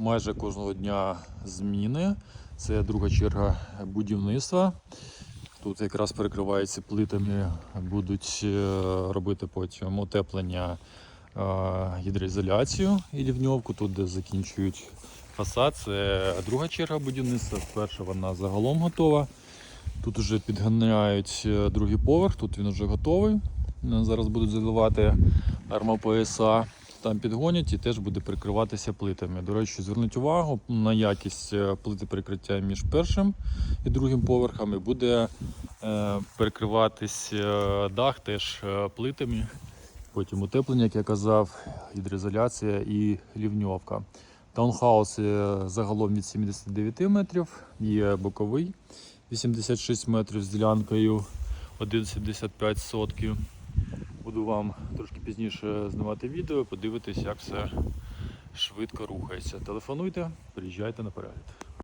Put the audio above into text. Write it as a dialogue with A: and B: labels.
A: майже кожного дня зміни. Це друга черга будівництва. Тут якраз перекриваються плитами, будуть е, робити потім утеплення, е, гідроізоляцію і лівньовку. Тут, де закінчують фасад, це друга черга будівництва. Перша вона загалом готова. Тут вже підганяють е, другий поверх, тут він вже готовий. Зараз будуть заливати армопояса. Там підгонять і теж буде прикриватися плитами. До речі, зверніть увагу на якість е, плити перекриття між першим і другим поверхами. Буде е, перекриватись е, дах теж плитами. Потім утеплення, як я казав, гідроізоляція і лівньовка. Таунхаус загалом від 79 метрів, є боковий 86 метрів з ділянкою 1,75 сотків. Буду вам трошки пізніше знімати відео, подивитись, як все швидко рухається. Телефонуйте, приїжджайте на перегляд.